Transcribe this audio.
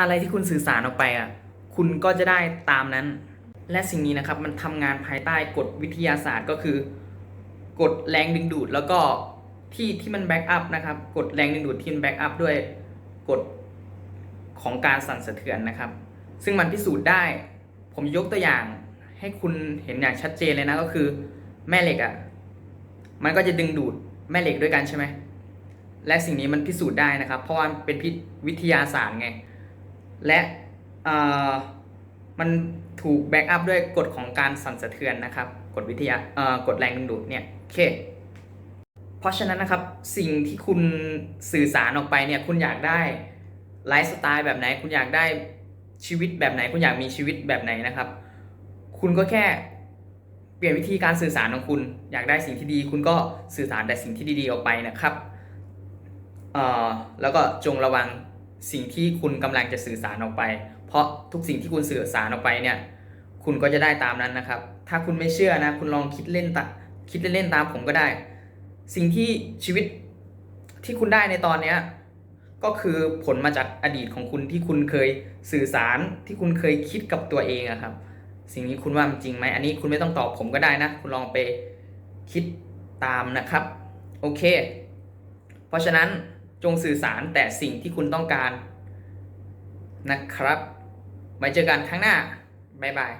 อะไรที่คุณสื่อสารออกไปอะคุณก็จะได้ตามนั้น และสิ่งนี้นะครับมันทำงานภายใต้กฎวิทยาศาสตร์ก็คือกฎแรงดึงดูดแล้วก็ที่ที่มันแบ็กอัพนะครับกฎแรงดึงดูดที่มันแบ็กอัพด้วยกฎของการสั่นสะเทือนนะครับ ซึ่งมันพิสูจน์ได้ ผมยกตัวอย่างให้คุณเห็นอย่างชัดเจนเลยนะก็คือแม่เหล็กอะ่ะมันก็จะดึงดูดแม่เหล็กด้วยกันใช่ไหมและสิ่งนี้มันพิสูจน์ได้นะครับ เพราะว่าเป็นพิวิทยาศาสตร์ไง และมันถูกแบ็กอัพด้วยกฎของการสั่นสะเทือนนะครับกฎวิทยากฎแรงดึงดูดเนี่ยโอเค เพราะฉะนั้นนะครับสิ่งที่คุณสื่อสารออกไปเนี่ยคุณอยากได้ไลฟ์สไตล์แบบไหน คุณอยากได้ชีวิตแบบไหน คุณอยากมีชีวิตแบบไหนนะครับ คุณก็แค่เปลี่ยนวิธีการสื่อสารของคุณ อยากได้สิ่งที่ดี คุณก็สื่อสารแต่สิ่งที่ดีๆออกไปนะครับแล้วก็จงระวัง สิ่งที่คุณกำลังจะสื่อสารออกไป เพราะทุกสิ่งที่คุณสื่อสารออกไปเนี่ย คุณก็จะได้ตามนั้นนะครับ ถ้าคุณไม่เชื่อนะ คุณลองคิดเล่นตะคิดเล่นๆตามผมก็ได้ สิ่งที่ชีวิตที่คุณได้ในตอนเนี้ยก็คือผลมาจากอดีตของคุณที่คุณเคยสื่อสารที่คุณเคยคิดกับตัวเองอะครับ สิ่งนี้คุณว่ามันจริงไหมอันนี้คุณไม่ต้องตอบผมก็ได้นะ คุณลองไปคิดตามนะครับ โอเค เพราะฉะนั้น จงสื่อสารแต่สิ่งที่คุณต้องการนะครับ ไว้เจอกันครั้งหน้า บ๊ายบาย